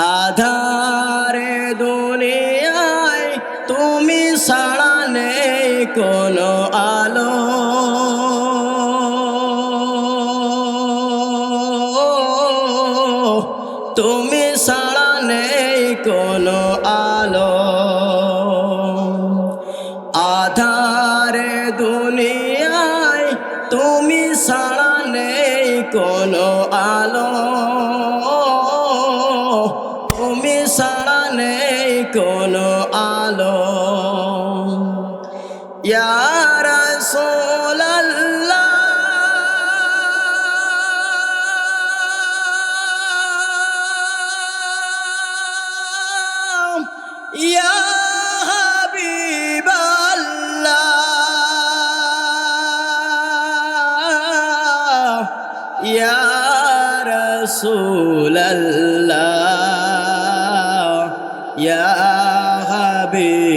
Adam. রাসূলাল্লাহ ইয়া হাবিবাল্লাহ।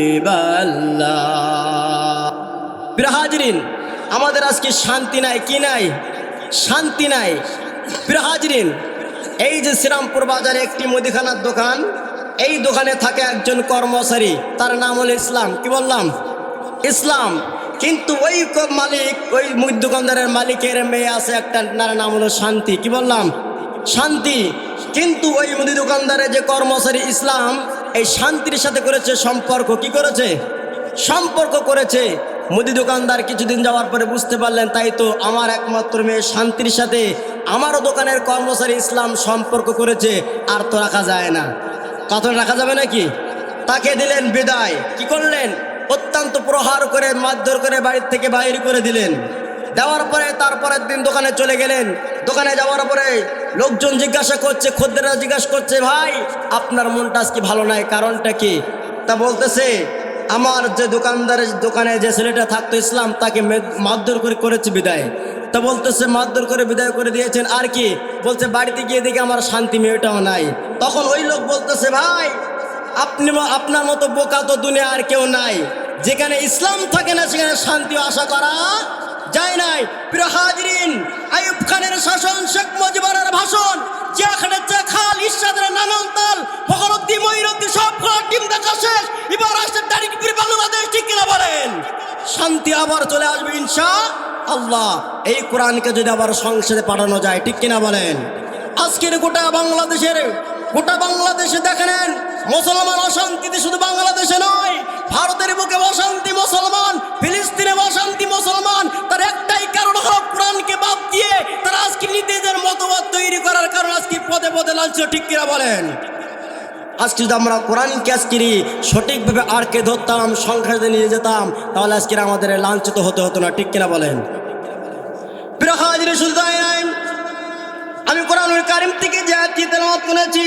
প্রিয় হাজরিন, আমাদের আজকে শান্তি নাই, কি নাই? শান্তি নাই। প্রিয় হাজরিন, এই যে শ্রীরামপুর বাজারে একটি মুদিখানার দোকান, এই দোকানে থাকে একজন কর্মচারী, তার নাম হলো ইসলাম। কি বললাম? ইসলাম। কিন্তু ওই মালিক, ওই মুদি দোকানদারের মালিকের মেয়ে আছে একটা নাম হলো শান্তি। কি বললাম? শান্তি। কিন্তু ওই মুদি দোকানদারের যে কর্মচারী ইসলাম, এই শান্তির সাথে করেছে সম্পর্ক, কি করেছে? সম্পর্ক করেছে। মুদি দোকানদার কিছুদিন যাওয়ার পরে বুঝতে পারলেন, তাই তো আমার একমাত্র মেয়ে শান্তির সাথে আমারও দোকানের কর্মচারী ইসলাম সম্পর্ক করেছে, আর তো রাখা যায় না। কথা রাখা যাবে নাকি? তাকে দিলেন বিদায়। কি করলেন? অত্যন্ত প্রহার করে, মারধর করে বাড়ির থেকে বাইর করে দিলেন। দেওয়ার পরে তারপরের দিন দোকানে চলে গেলেন। দোকানে যাওয়ার পরে লোকজন জিজ্ঞাসা করছে, খদ্দেররা জিজ্ঞাসা করছে, ভাই, আপনার মনটা আজকে ভালো নাই, কারণটা কি? তা বলতেছে, আমার যে দোকানদারের দোকানে যে ছেলেটা থাকতো ইসলাম, তাকে মারধর করে করেছে বিদায়। তা বলতেছে, মারধর করে বিদায় করে দিয়েছেন আর কি? বলছে, বাড়িতে গিয়ে দেখে আমার শান্তি মেয়েটাও নাই। তখন ওই লোক বলতেছে, ভাই, আপনি আপনার মতো বোকা তো দুনিয়া আর কেউ নাই। যেখানে ইসলাম থাকে না, সেখানে শান্তি আশা করা যায় নাই। প্রিয় হাজরিন, আইয়ুব খানের শাসন, শেখ মুজিবুরের ভাষণ, যেখানে খাল ইরশাদের নানান তাল ফখরুদ্দি মঈনুদ্দি সব টিম দেখা শেষ। এবার আসছে দাঁড়িয়ে বাংলাদেশ, ঠিক কিনা বলেন? শান্তি আবার চলে আসবে ইনশা আল্লাহ এই কোরআনকে যদি আবার সংসদে পাঠানো যায়, ঠিক কিনা বলেন? আজকের গোটা বাংলাদেশের, গোটা বাংলাদেশে দেখে নেন মুসলমান অশান্তিতে শুধু বাংলাদেশে নয়, ভারতের বুকে অশান্তি মুসলমান, ফিলিস্তিনে অশান্তি মুসলমান। তার একটাই কারণ হলো কোরআনকে বাদ দিয়ে তারা আজকে নিজেদের মতবাদ তৈরি করার কারণ আজকে পদে পদে লালছে ঠিক কিনা বলেন? আজকে যদি আমরা কোরআনকে আজকে সঠিকভাবে আরকে ধরতাম সংখ্যাতে নিয়ে যেতাম, তাহলে আজকে আমাদের লাঞ্ছিত হতে হতো না, ঠিক কিনা বলেন? আমি কোরআনুল কারিম থেকে যে আয়াতটি তেলাওয়াত করেছি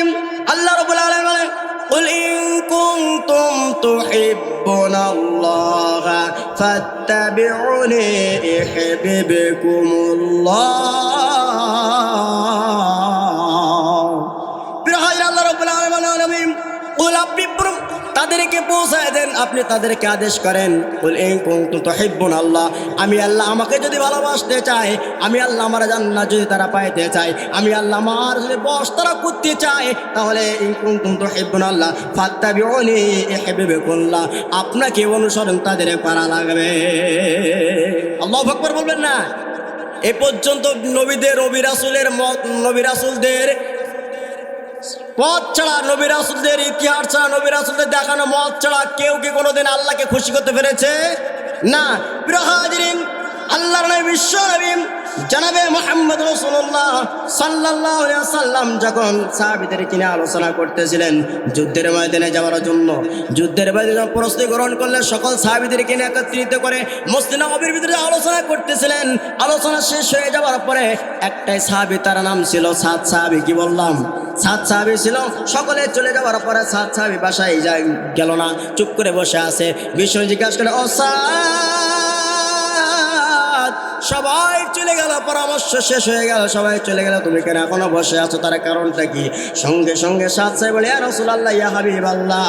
كنتم تحبون الله فاتبعوني يحببكم الله برهاي الله رب العالمين قل أبي তাদেরকে পৌঁছায় দেন, আপনি তাদেরকে আদেশ করেন আল্লাহ, আমি আল্লাহ আমাকে যদি ভালোবাসতে চাই আমি আল্লাহ আমার জান্নাত যদি তারা পাইতে চাই আমি আল্লাহ আমার যদি বস তারা করতে চায়, তাহলে আল্লাহ, ফাত্তাবিউনি ইউহিব্বুকুল্লাহ আপনাকে অনুসরণ তাদের করা লাগবে। আল্লাহ আকবার বলবেন না? এ পর্যন্ত নবীদের নবী রাসূলের মত নবী রাসূলদের পথ ছাড়া নবী রাসুলদের ইতিহাস ছাড়া নবী রাসুলদের দেখানো মত ছাড়া কেউ কি কোনোদিন আল্লাহকে খুশি করতে পেরেছে? না। প্রিয় হাজরিন বিশ্ব নবী জানাবে মোহাম্মদ রসুল্লাহ সাল্লাহ সাল্লাম যখন সাহাবিদের কিনে আলোচনা করতেছিলেন যুদ্ধের ময়দানে যাওয়ার জন্য, যুদ্ধের ময়দানে প্রস্তুতি গ্রহণ করলে সকল সাহাবিদের কিনে একত্রিত করে মসজিদ নবীর ভিতরে আলোচনা করতেছিলেন, আলোচনা শেষ হয়ে যাওয়ার পরে একটাই সাহাবি, তার নাম ছিল সাত সাহাবি, কি বললাম? সাত সাহাবি ছিল, সকলে চলে যাওয়ার পরে সাত সাহাবি বাসায় গেল না, চুপ করে বসে আছে বিশ্ব জিজ্ঞাসা করে সাদ সবাই চলে গেল, পরামর্শ শেষ হয়ে গেল, সবাই চলে গেল। তুমি কেন এখনও বসে আছো? তার কারণটা কি? সঙ্গে সঙ্গে সাত সাহেব বলে রসুল আল্লাহ ইয়া হাবিব আল্লাহ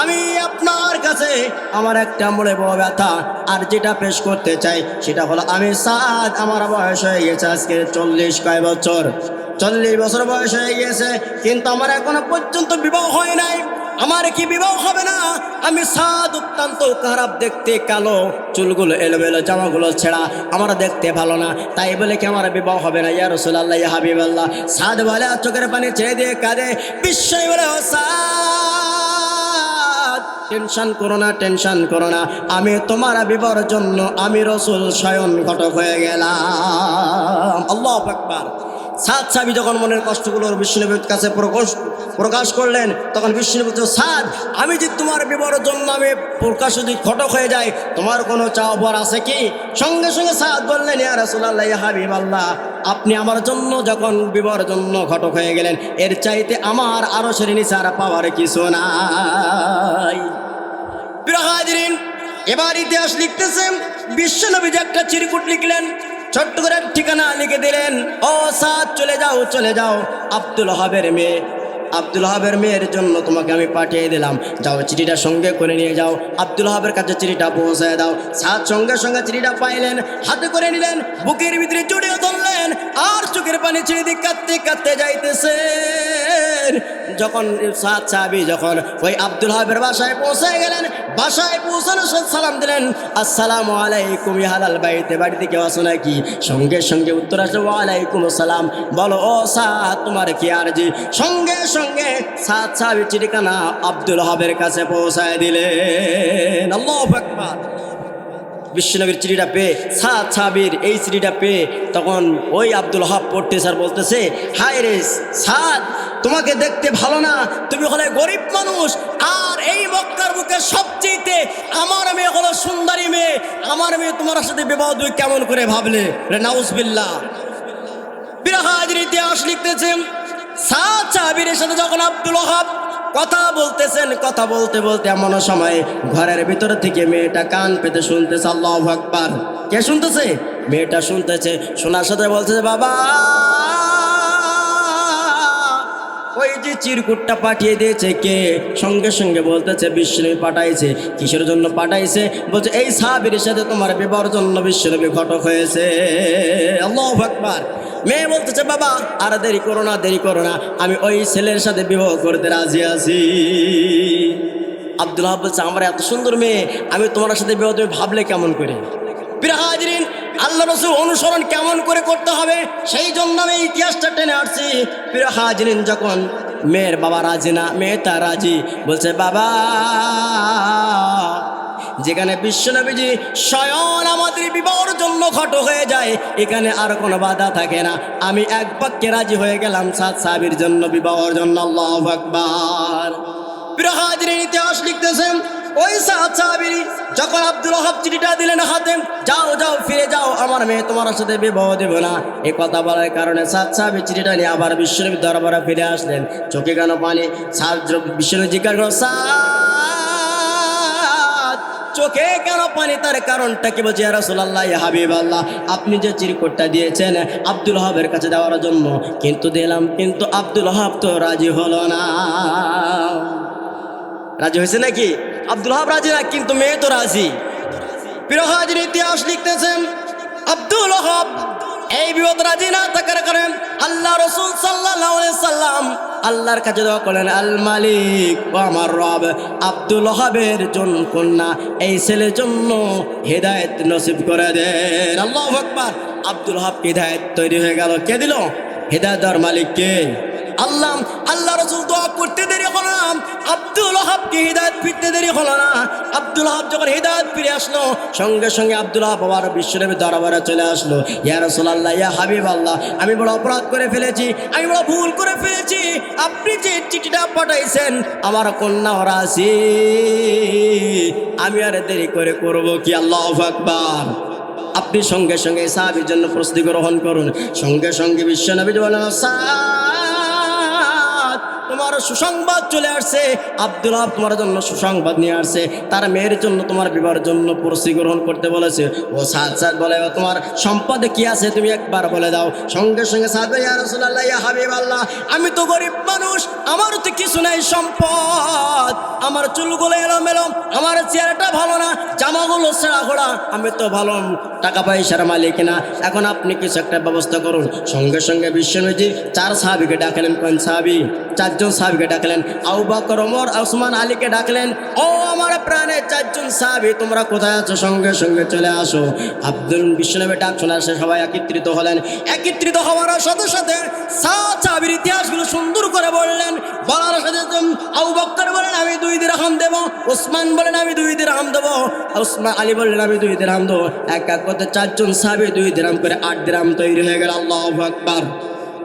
আমি আপনার কাছে আমার একটা মনে বড় ব্যথা, আর যেটা পেশ করতে চাই সেটা হলো, আমি সাদ, আমার বয়স হয়ে গেছে আজকে চল্লিশ কয় বছর? চল্লিশ বছর বয়স হয়ে গিয়েছে কিন্তু আমার এখনও পর্যন্ত বিবাহ হয় নাই। আমার কি বিবাহ হবে না? আমি সাদ অত্যন্ত খারাপ দেখতে কালো। চুলগুলো এলোমেলো, জামাগুলো ছেঁড়া। আমার দেখতে ভালো না। তাই বলে কি আমার বিবাহ হবে না? ইয়া রসুল্লাহ ইয়া হাবিব আল্লাহ সাদ বলে চোখের পানি ছেড়ে দিয়ে কাঁদে। বিস্ময় বলে, ও টেনশন করো না, টেনশন করো না। আমি তোমার বিবাহর জন্য আমি রসুল স্বয়ং ঘটক হয়ে গেলাম। আল্লাহ আকবার। সাদ সাবি যখন মনের কষ্টগুলোর বিষ্ণুনবীর কাছে প্রকাশ প্রকাশ করলেন, তখন বিষ্ণুনবী সাদ, আমি যদি তোমার বিবাহের জন্য আমি প্রকাশ যদি ঘটক হয়ে যায়, তোমার কোনো চাও পর আছে কি? সঙ্গে সঙ্গে সাদ বললেন, ইয়া রাসূলুল্লাহ, ইয়া হাবিব আল্লাহ আপনি আমার জন্য যখন বিবাহের জন্য ঘটক হয়ে গেলেন, এর চাইতে আমার আরও শ্রেণি ছাড়া পাওয়ার কিছু নাই। এবার ইতিহাস লিখতেছেন, বিশ্বনবী যে একটা চিরকুট লিখলেন ছোট্ট করে ঠিকানা লিখে দিলেন, ও সাদ, চলে যাও চলে যাও। আব্দুল হাবের মেয়ে, আব্দুল হাবের মেয়ের জন্য তোমাকে আমি পাঠিয়ে দিলাম। যাও, চিঠিটা সঙ্গে করে নিয়ে যাও। আব্দুল হাবের কাছে চিঠিটা পৌঁছায় দাও। সাদ সঙ্গে সঙ্গে চিঠিটা পাইলেন, হাতে করে নিলেন, বুকের ভিতরে জড়িয়ে ধরলেন, আর চোখের পানি ছেড়ে দিয়ে কাঁদতে কাঁদতে যাইতেছে যখন সাদ সাহাবি যখন ওই আব্দুল হাবের বাসায় পৌঁছে গেলেন, বাসায় পৌঁছানো সালাম দিলেন, আসসালামু আলাইকুম ইয়া হালাল বাড়িতে বাড়িতে কেউ আসো নাকি? সঙ্গে সঙ্গে উত্তর আসে ওয়ালাইকুম আসসালাম। বলো, ও সাদ তোমার কি আর জি সঙ্গে সঙ্গে সাদ সাহাবি চিঠিখানা আব্দুল হাবের কাছে পৌঁছায় দিলেন। আল্লাহু আকবার। বিশ্বনবীর চিঠিটা পেয়ে সাদ সাবির এই চিঠিটা পেয়ে তখন ওই আব্দুল হাব পড়তে স্যার বলতেছে, হায় রে সাদ, তোমাকে দেখতে ভালো না? তুমি হলে গরিব মানুষ। আর এই মক্কার বুকে সবচেয়েতে আমার মেয়ে হলো সুন্দরী মেয়ে। আমার মেয়ে তোমার সাথে বিবাহ দুই কেমন করে ভাবলে? রে নাউজবিল্লাহ। বিরাহাজির ইতিহাস লিখতেছেন সাদ সাহাবিরের সাথে যখন আব্দুল হাব কথা বলতেছেন, কথা বলতে বলতে এমন সময় ঘরের ভিতর থেকে মেয়েটা কান পেতে শুনতেছে, আল্লাহ আকবার। কে শুনতেছে? মেয়েটা শুনতেছে, শোনার সাথে বলতেছে বাবা, ওই যে চিরকুটটা পাঠিয়ে দিয়েছে কে? সঙ্গে সঙ্গে বলতেছে বিষ্ণু পাঠাইছে। কিসের জন্য পাঠাইছে? বলছে, এই সাহাবির সাথে তোমার বিবাহর জন্য বিশ্বনবী ঘটক হয়েছে। আল্লাহ আকবার। মেয়ে বলতেছে, বাবা, আর দেরি করো না, দেরি করো না। আমি ওই ছেলের সাথে বিবাহ করতে রাজি আছি। আব্দুল্লাহ বলছে, আমার এত সুন্দর মেয়ে, আমি তোমার সাথে বিবাহ তুমি ভাবলে কেমন করে? হাজরিন, আল্লাহ রসুল অনুসরণ কেমন করে করতে হবে, সেই জন্য আমি ইতিহাসটা টেনে আসছি প্রিয় হাজরিন, যখন মেয়ের বাবা রাজি না, মেয়ে তার রাজি, বলছে, বাবা যেখানে বিশ্বনবীজি স্বয়ং আমাদের বিবাহর জন্য ঘট হয়ে যায়, এখানে আর কোনো বাধা থাকে না। আমি এক বাক্যে রাজি হয়ে গেলাম, সাত সাবির জন্য বিবাহর জন্য, আল্লাহ আকবার। প্রিয় ইতিহাস লিখতেছেন, ওই সাত সাহাবি যখন আব্দুল ওহাব চিঠিটা দিলেন হাতে, যাও যাও, ফিরে যাও, আমার মেয়ে তোমার সাথে বিবাহ দেব না। এই কথা বলার কারণে সাত সাহাবি চিঠিটা নিয়ে আবার বিশ্বনবী দরবারে ফিরে আসলেন। চোখে কেন পানি? সাত বিশ্বনবী জিজ্ঞাসা চোখে কেন পানি, তার কারণটা কি বলছে রাসুলাল্লাহ হাবিব আল্লাহ আপনি যে চিরকোটটা দিয়েছেন আব্দুল হাবের কাছে দেওয়ার জন্য, কিন্তু দিলাম, কিন্তু আব্দুল হাব তো রাজি হলো না। রাজি হয়েছে নাকি? আব্দুল হাব রাজি না, কিন্তু মেয়ে তো রাজি। পিরহাজির ইতিহাস লিখতেছেন, আব্দুল হাব এই বিপদ রাজি না থাকার কারণে আল্লাহ রসুল সাল্লাহ সাল্লাম আল্লাহর কাছে দোয়া করলেন, আল মালিক ও আমার রব, আব্দুল হাবের জন কন্যা, এই ছেলের জন্য হেদায়ত নসিব করে দেন। আল্লাহ আব্দুল হাব হেদায়ত তৈরি হয়ে গেল? কে দিল? হেদায়ত মালিক কে? আল্লাহ আল্লাহ রসুল দোয়া করতে দেরি হলো না। আব্দুল হাবকে হৃদায়ত ফিরতে দেরি হলো না। আব্দুল হাব যখন হৃদায়ত ফিরে আসলো, সঙ্গে সঙ্গে আব্দুল হাব আবার বিশ্বনবী দরবারে চলে আসলো। ইয়া রসুল্লাহ ইয়া হাবিব আল্লাহ আমি বড় অপরাধ করে ফেলেছি, আমি বড় ভুল করে ফেলেছি। আপনি যে চিঠিটা পাঠাইছেন, আমার কন্যা ওরা আছি। আমি আর দেরি করে করব কি? আল্লাহ আকবার। আপনি সঙ্গে সঙ্গে সাহাবির জন্য প্রস্তুতি গ্রহণ করুন। সঙ্গে সঙ্গে বিশ্বনবী বলেন সাদ তোমার সুসংবাদ চলে আসছে। আব্দুল তোমার জন্য সুসংবাদ নিয়ে আসছে। তার মেয়ের জন্য তোমার বিবাহের জন্য প্রসি গ্রহণ করতে বলেছে। ও সাদ সাদ বলে, "ও, তোমার সম্পদে কি আছে তুমি একবার বলে দাও। সঙ্গে সঙ্গে সাদ ইয়া হাবিবাল্লাহ, আমি তো গরিব মানুষ, আমার তো কিছু নাই সম্পদ। আমার চুলগুলো এলোমেলো, আমার চেহারাটা ভালো না, জামাগুলো ছেঁড়া ঘোড়া আমি তো ভালো টাকা পয়সার মালিক না। এখন আপনি কিছু একটা ব্যবস্থা করুন। সঙ্গে সঙ্গে বিশ্বনবী চার সাহাবিকে ডাকলেন, কোন সাহাবি? চারজন সাহাবিকে ডাকলেন আউ ওমর, ওসমান, আলীকে ডাকলেন, ও আমার প্রাণে চারজন সাহাবি, তোমরা কোথায় আছো? সঙ্গে সঙ্গে চলে আসো। আব্দুল বিশ্বনবী ডাক শোনা সে সবাই একত্রিত হলেন। একত্রিত হওয়ার সাথে সাথে সাহাবির ইতিহাসগুলো সুন্দর করে বললেন। বলার সাথে আউ বক্কর বলেন, আমি দুই দিন দিরহাম দেব। ওসমান বলেন, আমি দুই দিরহাম দেবো। ওসমান আলী বললেন, আমি দুই দিরহাম দেবো। এক এক করতে চারজন সাহাবি দুই দিরহাম করে আট দিরহাম তৈরি হয়ে গেল। আল্লাহ আকবার।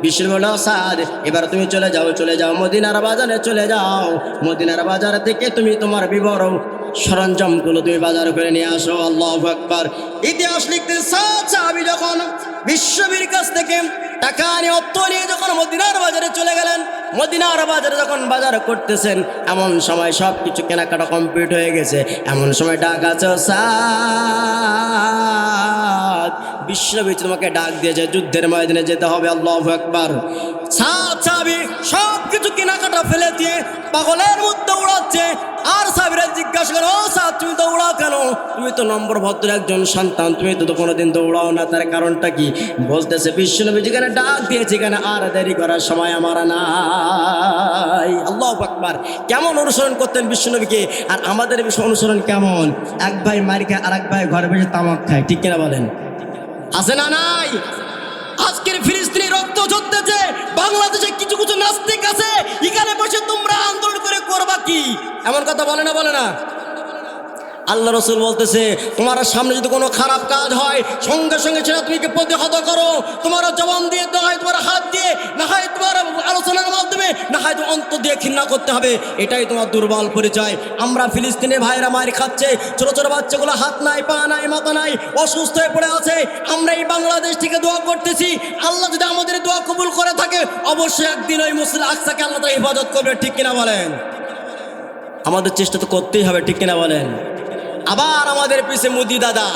বিষ্ণু বলল এবার তুমি চলে যাও চলে যাও, মদিনার বাজারে চলে যাও। মদিনার বাজার থেকে তুমি তোমার বিবরণ, সরঞ্জামগুলো তুমি বাজার করে নিয়ে আসো। আল্লাহ আকবার। ইতিহাস লিখতে সাহাবি যখন বিশ্ববীর কাছ থেকে টাকা নিয়ে, অর্থ নিয়ে যখন মদিনার বাজারে চলে গেলেন, মদিনার বাজারে যখন বাজার করতেছেন, এমন সময় সব কিছু কেনাকাটা কমপ্লিট হয়ে গেছে। এমন সময় ডাক আছে বিশ্ববীর তোমাকে ডাক দিয়েছে যুদ্ধের ময়দানে যেতে হবে, আল্লাহ একবার সাহাবি সব কিছু কেনাকাটা ফেলে দিয়ে পাগলের মধ্যে উড়াচ্ছে। আর সাবিরা জিজ্ঞাসা করো, ও সাদ তুমি তো উড়াও কেন? তুমি তো নম্বর ভদ্র একজন সন্তান, তুমি তো কোনোদিন দৌড়াও না, তার কারণটা কি? বলতেছে, বিশ্বনবী যেখানে ডাক দিয়েছে, এখানে আর দেরি করার সময় আমার নাই। আল্লাহ আকবার। কেমন অনুসরণ করতেন বিশ্বনবীকে? আর আমাদের বিষয় অনুসরণ কেমন? এক ভাই মারি খায় আর এক ভাই ঘরে বসে তামাক খায়, ঠিক কিনা বলেন? আছে না নাই? আজকের ফিলিস্তিনি রক্ত ঝরতেছে, বাংলাদেশে কিছু কিছু নাস্তিক আছে, এখানে বসে তোমরা আন্দোলন করে করবা কি? এমন কথা বলে না বলে না। আল্লাহ রসুল বলতেছে, তোমার সামনে যদি কোনো খারাপ কাজ হয়, সঙ্গে সঙ্গে সেটা তুমি প্রতিহত করো। তোমার জবান দিয়ে, না হয় তোমার হাত দিয়ে, না হয় তোমার আলোচনার মাধ্যমে, না হয় তোমার অন্ত দিয়ে ঘৃণা করতে হবে। এটাই তোমার দুর্বল পরিচয়। আমরা ফিলিস্তিনের ভাইরা মার খাচ্ছে। ছোট ছোট বাচ্চাগুলো হাত নাই, পা নাই, মাথা নাই, অসুস্থ হয়ে পড়ে আছে। আমরা এই বাংলাদেশ থেকে দোয়া করতেছি। আল্লাহ যদি আমাদের দোয়া কবুল করে থাকে, অবশ্যই একদিন ওই মুসলিম আকসাকে আল্লাহ তারা হেফাজত করবে। ঠিক কিনা বলেন? আমাদের চেষ্টা তো করতেই হবে, ঠিক কিনা বলেন? আবার আমাদের পিছে মুদি দাদা।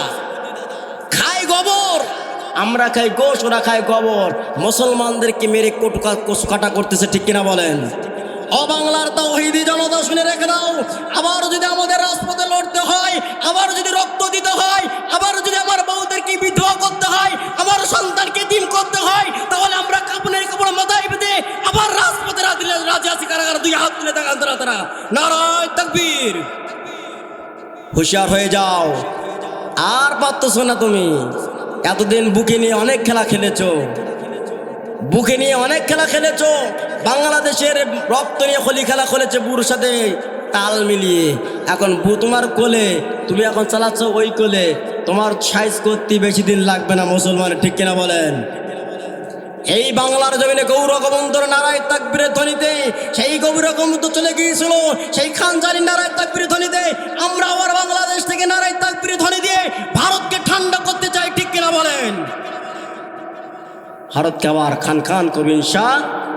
খাই গোবর। আমরা খাই গোশ, ওরা খাই গোবর। মুসলমানদেরকে মেরে কটুকা কোষ কাটা করতেছে, ঠিক কিনা বলেন? ও বাংলার তাওহিদি জনতা, শুনে রেখে দাও। আবার যদি আমাদের রাজপথে লড়তে হয়, আবার যদি রক্ত দিতে হয়, আবার যদি আমার বউদেরকে বিধবা করতে হয়, আমার সন্তানকে দিন করতে হয়, তাহলে আমরা কাপড়ের কাপড় মাথায় বেঁধে আবার রাজপথে রাজি আছি কারাগার। দুই হাত তুলে দেখান তারা তারা। নারায় তাকবীর। হুঁশিয়ার হয়ে যাও। আর পারতেছো না তুমি। এতদিন বুকে নিয়ে অনেক খেলা খেলেছ। বুকে নিয়ে অনেক খেলা খেলেছ। বাংলাদেশের রক্ত নিয়ে খলি খেলা খেলেছে বুর সাথে তাল মিলিয়ে। এখন বু তোমার কোলে, তুমি এখন চালাচ্ছ ওই কোলে। তোমার সাইজ করতে বেশি দিন লাগবে না মুসলমানের ঠিক কিনা বলেন? এই বাংলার জমিনে গৌরগমন্তর নারায় তাকবীরের ধ্বনিতে, সেই গৌরগমন্ত চলে গিয়েছিল, সেই খানজানি নারায় তাকবীরের ধ্বনিতে, আমরা আবার বাংলাদেশ থেকে নারায় তাকবীরের ধ্বনি দিয়ে ভারতকে ঠান্ডা করতে চাই, ঠিক কিনা বলেন? ভারতকে আবার খান খান করবে ইনশা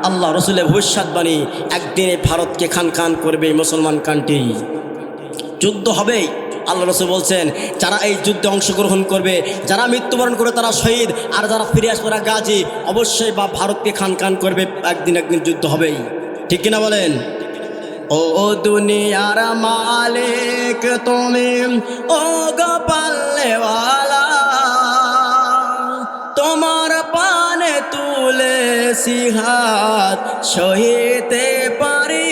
আল্লাহ, রসুলের ভবিষ্যৎবাণী একদিনে ভারতকে খান খান করবে মুসলমান কান্ট্রি যুদ্ধ হবেই। আল্লাহ রসুল বলছেন, যারা এই যুদ্ধে অংশগ্রহণ করবে, যারা মৃত্যুবরণ করে তারা শহীদ, আর যারা ফিরে আসবে গাজী, অবশ্যই বা ভারতকে খান খান করবে, একদিন একদিন যুদ্ধ হবেই। ঠিক কিনা বলেন? ও দুনিয়ার মালিক তুমি, ও গোপাল্লেওয়ালা তোমার পানে তুলে সিহাত সহিতে পারি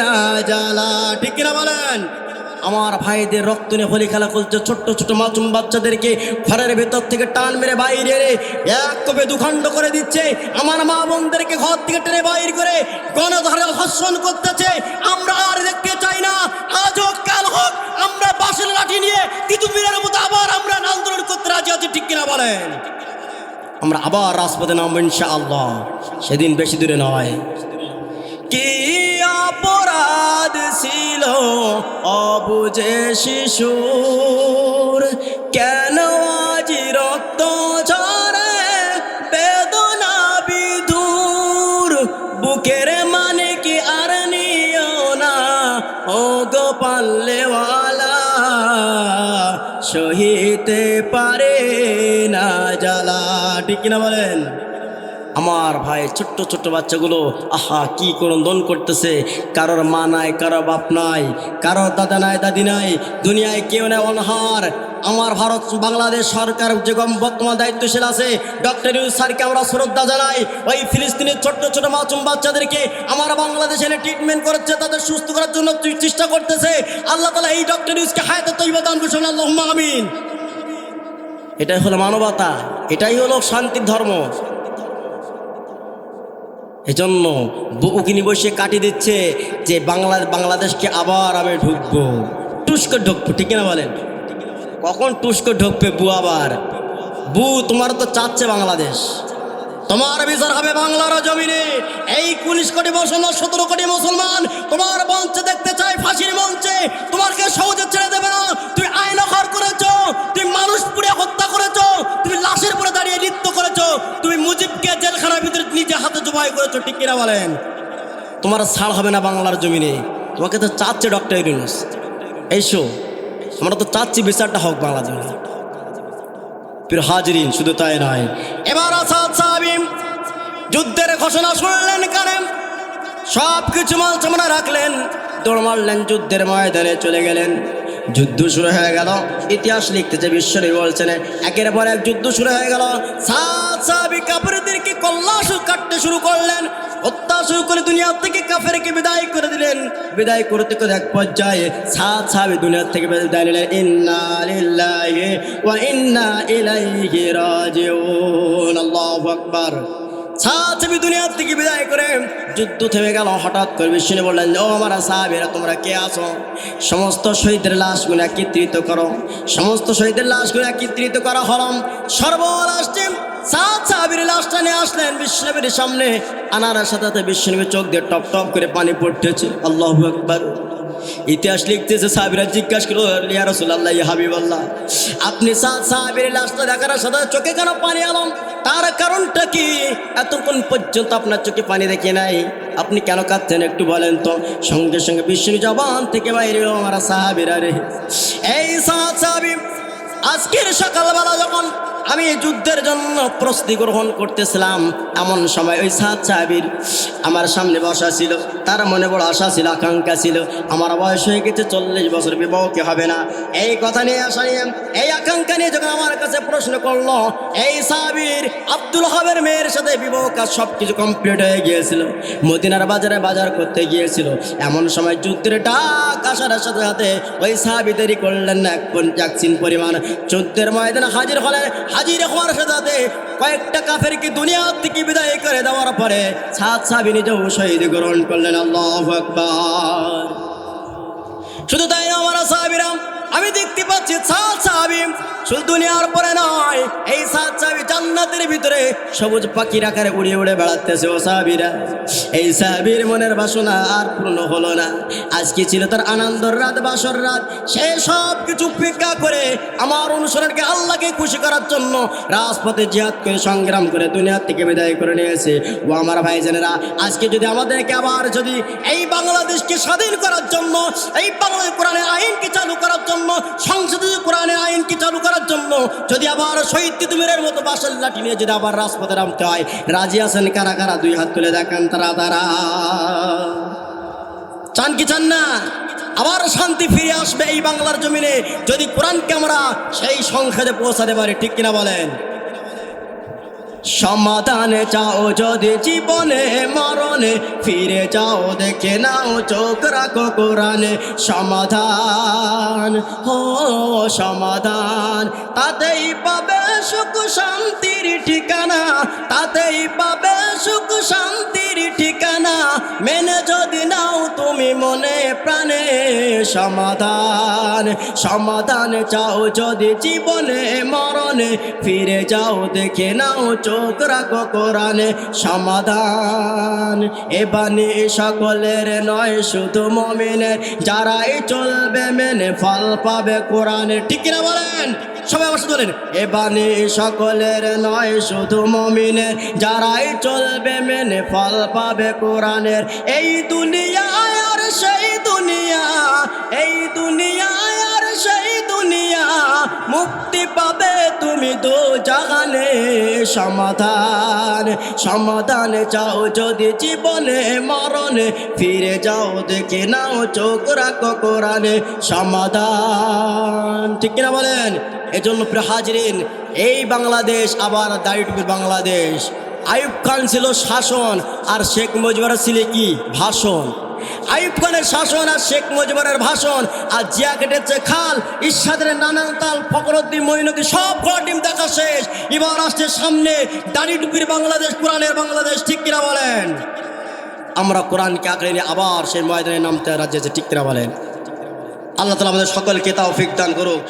না জ্বালা ঠিক কিনা বলেন? আমার ভাইদের রক্ত নিয়ে হোলি খেলা করছে, ছোট্ট ছোট মাসুম বাচ্চাদেরকে ঘরের ভেতর থেকে টান মেরে বাইরে এক কবে দুখণ্ড করে দিচ্ছে। আমার মা বোনদেরকে ঘর থেকে টেনে বাইর করে গণধারে ধর্ষণ করতেছে। আমরা আর দেখতে চাই না। আজ হোক কাল হোক, আমরা বাসের লাঠি নিয়ে তিতুমিরের মতো আবার আমরা আন্দোলন করতে রাজি আছি, ঠিক কিনা বলেন? আমরা আবার রাজপথে নামবো ইনশাআল্লাহ। সেদিন বেশি দূরে নয়। চাঁদ ছিল অবুঝে শিশুর। কেন আজ রক্ত ঝরে? বেদনা বিধুর। বুকের মানে কি আর নিও না? ও গো সহিতে পারে না জ্বালা। ঠিক কিনা বলেন? আমার ভাই ছোট্ট ছোট্ট বাচ্চাগুলো, আহা, কি করন্দন করতেছে? কারোর মা নাই, কারও বাপ নাই, কারোর দাদা নাই, দাদি নাই, দুনিয়ায় কেউ নেই, অনহার। আমার ভারত, বাংলাদেশ সরকার যে বর্তমান দায়িত্বশীল আছে, ডক্টর ইউনুস স্যারকে আমরা শ্রদ্ধা জানাই। ওই ফিলিস্তিনের ছোট্ট ছোট মাসুম বাচ্চাদেরকে আমার বাংলাদেশে এনে ট্রিটমেন্ট করছে, তাদের সুস্থ করার জন্য চেষ্টা করতেছে। আল্লাহ তালা এই ডক্টর ইউনুসকে হায়াতে তৈবা দান করছেন আল্লাহ আমিন। এটাই হলো মানবতা, এটাই হলো শান্তির ধর্ম। এজন্য বুকুকিনি বসে কাটি দিচ্ছে যে বাংলা বাংলাদেশকে আবার আমি ঢুকবো। টুস্কো ঢুকবো, ঠিক না বলেন? কখন টুস্কো ঢুকবে বু আবার? বু তোমার তো চাচ্ছে বাংলাদেশ। তোমার বিচার হবে বাংলার জমিনে। এই উনিশ কোটি মুসলমান সতেরো কোটি মুসলমান তোমার মঞ্চে দেখতে চাই ফাঁসির মঞ্চে। তোমাকে সহজে ছেড়ে দেবে না। তুমি আইন অফার করেছ, তুমি মানুষ পুড়ে হত্যা করেছ, তুমি লাশের পরে দাঁড়িয়ে নৃত্য করেছ, তুমি মুজিবকে জেলখানার নিজে হাতে জবাই করেছ, ঠিক কিনা বলেন? তোমার ছাড় হবে না বাংলার জমিনে। তোমাকে তো চাচ্ছে ডক্টর ইউনুস। এইসো আমরা তো চাচ্ছি বিচারটা হোক বাংলা জমিনে। প্রিয় হাজরিন, শুধু তাই নয়। এবার আসাদ সাহাবিম যুদ্ধের ঘোষণা শুনলেন কানে। সব কিছু মাল চামড়া রাখলেন। দৌড় মারলেন, যুদ্ধের ময়দানে চলে গেলেন। যুদ্ধ শুরু হয়ে গেল। ইতিহাস লিখতেছে বিশ্বরী বলছেন, একের পর এক যুদ্ধ শুরু হয়ে গেল। সাত সাহাবি কাপড়দেরকে কল্লাস কাটতে শুরু করলেন। হত্যা শুরু করে দুনিয়া থেকে কাফেরকে বিদায় করে দিলেন। বিদায় করতে করে এক পর্যায়ে সাত সাহাবি দুনিয়া থেকে বিদায় নিলেন। ইন্না লিল্লাহি ওয়া ইন্না ইলাইহি রাজিউন। আল্লাহু আকবার। সাহাবি দুনিয়ার থেকে বিদায় করে যুদ্ধ থেমে গেল, হঠাৎ করে বিষ্ণু বললেন, ও আমার সাহাবিরা, তোমরা কে আছো? সমস্ত শহীদের লাশগুলো একত্রিত করো। সমস্ত শহীদের লাশগুলো একত্রিত করা হলম সর্বলাস্টে সাত সাহাবির লাশটা নিয়ে আসলেন বিষ্ণবীর সামনে। আনার সাথে সাথে চোখ দিয়ে টপ টপ করে পানি পড়তেছে। আল্লাহ একবার ইতিহাস লিখতেছে সাহাবিরা জিজ্ঞাসা করল, ইয়া রাসূলুল্লাহ, ইয়া হাবিবাল্লাহ, আপনি সাহাবির লাশটা দেখার সাথে চোখে কেন পানি আলম তার কারণটা কি? এতক্ষণ পর্যন্ত আপনার চোখে পানি দেখে নাই। আপনি কেন কাঁদছেন একটু বলেন তো? সঙ্গে সঙ্গে বিষ্ণু জবান থেকে বাইরে আমার সাহাবিরা রে। এই সাত সাহাবি আজকের সকালবেলা যখন আমি যুদ্ধের জন্য প্রস্তুতি গ্রহণ করতেছিলাম, এমন সময় ওই সাত সাহাবির আমার সামনে বসা ছিল। তার মনে বড় আশা ছিল, আকাঙ্ক্ষা ছিল। আমার বয়স হয়ে গেছে, চল্লিশ বছর, বিবাহ বিবাহকে হবে না? এই কথা নিয়ে আসা নিয়ে, এই আকাঙ্ক্ষা নিয়ে যখন আমার কাছে প্রশ্ন করল, এই সাহাবির, আব্দুল হাবের মেয়ের সাথে বিবাহ কাজ সব কিছু কমপ্লিট হয়ে গিয়েছিল। মদিনার বাজারে বাজার করতে গিয়েছিল। এমন সময় যুদ্ধের ডাক আসার সাথে সাথে ওই সাহাবি দেরি করলেন না, এক জাকসিন পরিমাণ। যুদ্ধের ময়দানে হাজির হলেন হাজির হওয়ার সাথে কয়েকটা কাফেরকে দুনিয়া থেকে বিদায় করে দেওয়ার পরে সাত সাবি নিজেও শহীদ গ্রহণ করলেন। আল্লাহ শুধু তাই আমার সাহাবিরাম আমি দেখতে পাচ্ছি সাত সাহাবি শুধু দুনিয়ার পরে নয়, এই সাত সাহাবি জান্নাতের ভিতরে সবুজ পাখির আকারে উড়ে উড়ে বেড়াতেছে ও সাহাবিরা এই সাহাবির মনের বাসনা আর পূর্ণ হলো না। আজকে ছিল তার আনন্দর রাত, বাসর রাত। সে সব কিছু উপেক্ষা করে আমার অনুসরণকে আল্লাহকে খুশি করার জন্য রাজপথে জিহাদ করে সংগ্রাম করে দুনিয়ার থেকে বিদায় করে নিয়েছে। ও আমার ভাইজানেরা, আজকে যদি আমাদেরকে আবার যদি এই বাংলাদেশকে স্বাধীন করার জন্য, এই বাংলাদেশ কোরআনের আইনকে চালু করার জন্য সংসদে কোরআনের আইনকে চালু করার জন্য? যদি আবার শহীদ তিতুমিরের মতো বাসের লাঠি নিয়ে যদি আবার রাজপথে নামতে হয়, রাজি আছেন কারা কারা? দুই হাত তুলে দেখেন তারা তারা। চান কি চান না? আবার শান্তি ফিরে আসবে এই বাংলার জমিনে। যদি কোরআনকে আমরা সেই সংসদে পৌঁছাতে পারি, ঠিক কিনা বলেন? সমাধানে চাও যদি জীবনে মরণে, ফিরে যাও দেখে নাও চোখ রাখো কোরআনে। সমাধান, হো, সমাধান। তাতেই পাবে সুখ শান্তির ঠিকানা, তাতেই পাবে সুখ শান্তির ঠিকানা। মেনে যদি নাও তুমি মনে প্রাণে, সমাধান সমাধান চাও যদি জীবনে মরণে, ফিরে যাও দেখে নাও চোখ রাখো কোরআনে সমাধান। এ বাণী সকলের নয়, শুধু মমিনের। যারাই চলবে মেনে ফল পাবে কোরআনে। ঠিক কিনা বলেন? সবাই আমার বলেন, এ বাণী সকলের নয়, শুধু মমিনের। যারাই চলবে মেনে ফল পাবে কোরআনের। এই দুনিয়ায় আর সেই দুনিয়া, এই মুক্তি পাবে তুমি দো জাগানে। সমাধান সমাধান চাও যদি জীবনে মরণে। ফিরে যাও, দেখে নাও, চোখ রাখো কোরআনে। সমাধান, ঠিক কিনা বলেন? এজন্য হাজরিন, এই বাংলাদেশ আবার দায়িত্বের বাংলাদেশ। আইব খান ছিল শাসন, আর শেখ মুজিবুর ছিল কি? ভাষণ। আইব খানের শাসন আর শেখ মুজিবুরের ভাষণ, আর জিয়া কেটেছে খাল ঈশ্বাদের নানান তাল ফকরুদ্দিন মঈনুদ্দিন সব ডিম দেখা শেষ। এবার আসছে সামনে দাড়ি টুপির বাংলাদেশ, কোরআনের বাংলাদেশ, ঠিক কিনা বলেন? আমরা কোরআনকে আঁকড়ে নিয়ে আবার সেই ময়দানে নামতে রাজ্যে ঠিক কিনা বলেন? আল্লাহ তালা আমাদের সকলকে তাও দান করুক।